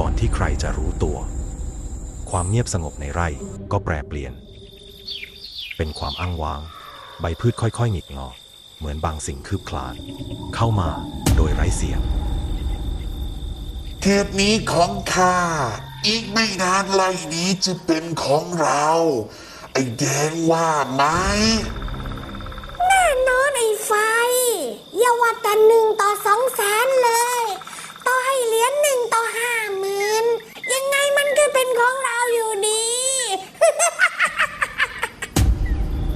ก่อนที่ใครจะรู้ตัว ความเงียบสงบในไร่ก็แปรเปลี่ยน เป็นความอ้างว้าง ใบพืชค่อยๆหงิกงอ เหมือนบางสิ่งคืบคลาน เข้ามาโดยไร้เสียงเขตนี้ของข้าอีกไม่นานไร่นี้จะเป็นของเรา ไอ้แดงว่าไหมแน่นอนไอ้ไฟอย่าว่าแต่หนึ่งต่อสองแสนเลย ต่อให้เหรียญหนึ่งต่อห้าหมื่นยัง ไงมันก็เป็นของเราอยู่ดี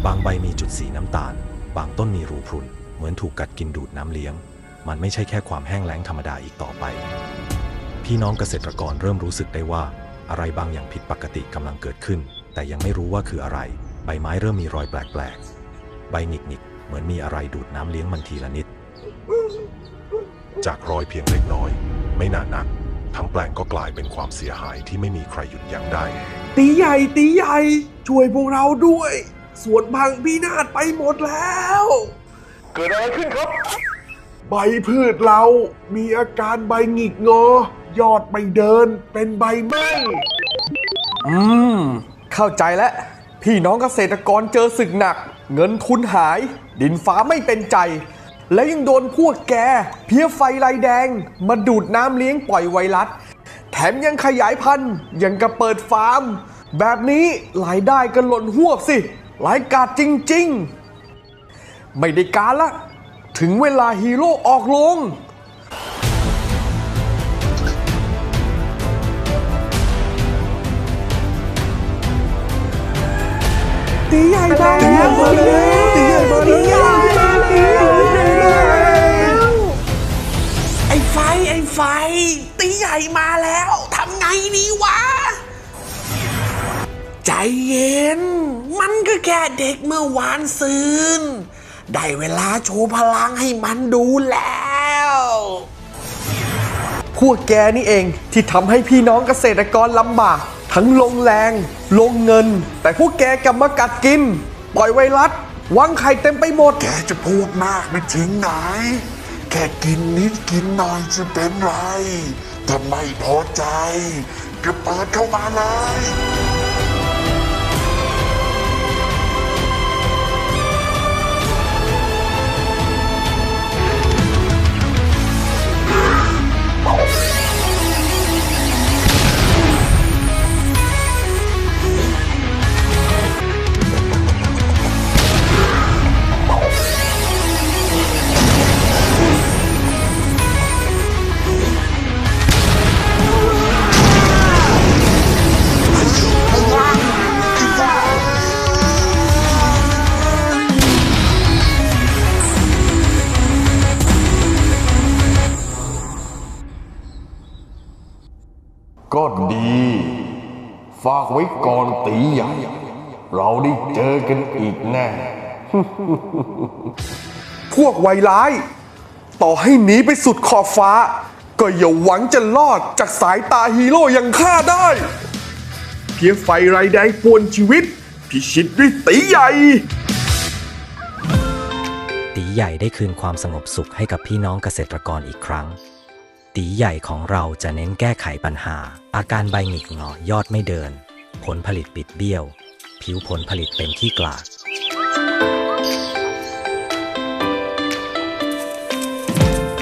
บางใบมีจุดสีน้ำตาล บางต้นมีรูพรุน เหมือนถูกกัดกินดูดน้ำเลี้ยง มันไม่ใช่แค่ความแห้งแล้งธรรมดาอีกต่อไป พี่น้องเกษตรกรเริ่มรู้สึกได้ว่า อะไรบางอย่างผิดปกติกำลังเกิดขึ้น แต่ยังไม่รู้ว่าคืออะไร ใบไม้เริ่มมีรอยแปลกๆ ใบหงิกๆ เหมือนมีอะไรดูดน้ำเลี้ยงมันทีละนิด จากรอยเพียงเล็กน้อย ไม่นานนัก ทั้งแปลงก็กลายเป็นความเสียหายที่ไม่มีใครหยุดยั้งได้ ตีใหญ่ตีใหญ่ ช่วยพวกเราด้วย สวนพังพินาศไปหมดแล้ว เกิดอะไรขึ้นครับ ใบพืชเรามีอาการใบหงิกงอ ยอดไม่เดิน เป็นใบไหม้อืม เข้าใจแล้ว พี่น้องเกษตรกรเจอศึกหนัก เงินทุนหาย ดินฟ้าไม่เป็นใจ และยังโดนพวกแก เพี้ยไฟลายแดง มาดูดน้ำเลี้ยงปล่อยไวรัส แถมยังขยายพันธุ์ยังกับเปิดฟาร์ม แบบนี้รายได้ก็หล่นหวบสิรายกาดจริง ๆ ไม่ได้การละ ถึงเวลาฮีโร่ออกลงตีใหญ่มา มาแล้วทำไงดีวะ ใจเย็น มันก็แค่เด็กเมื่อวานซืน ได้เวลาโชว์พลังให้มันดูแล้ว พวกแกนี่เองที่ทำให้พี่น้องเกษตรกรลำบาก ทั้งลงแรง ลงเงิน แต่พวกแกกลับมากัดกิน ปล่อยไวรัสวางไข่เต็มไปหมด แกจะพูดมากไปถึงไหน แค่กินนิดกินหน่อยจะเป็นไร ทำไมพอใจก็เปิดเข้ามาเลย ก็ดี ฝากไว้ก่อนตีใหญ่เราได้เจอกันอีกแน่ พวกไวร้าย ต่อให้หนีไปสุดขอบฟ้า ก็อย่าหวังจะรอดจากสายตาฮีโร่อย่างข้าได้ เพียงไฟไรแดงป่วนชีวิต พิชิตด้วยตีใหญ่ ตีใหญ่ได้คืนความสงบสุขให้กับพี่น้องเกษตรกรอีกครั้ง ตีใหญ่ของเราจะเน้นแก้ไขปัญหา อาการใบหงิกงอยอดไม่เดิน ผลผลิตปิดเบี้ยว ผิวผลผลิตเป็นขี้กลาด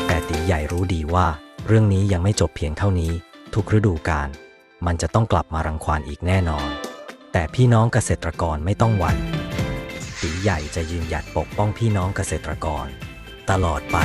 แต่ตีใหญ่รู้ดีว่า เรื่องนี้ยังไม่จบเพียงเท่านี้ ทุกฤดูกาลมันจะต้องกลับมารังควานอีกแน่นอน แต่พี่น้องเกษตรกรไม่ต้องหวั่นตีใหญ่จะยืนหยัดปกป้องพี่น้องเกษตรกร ตลอดไป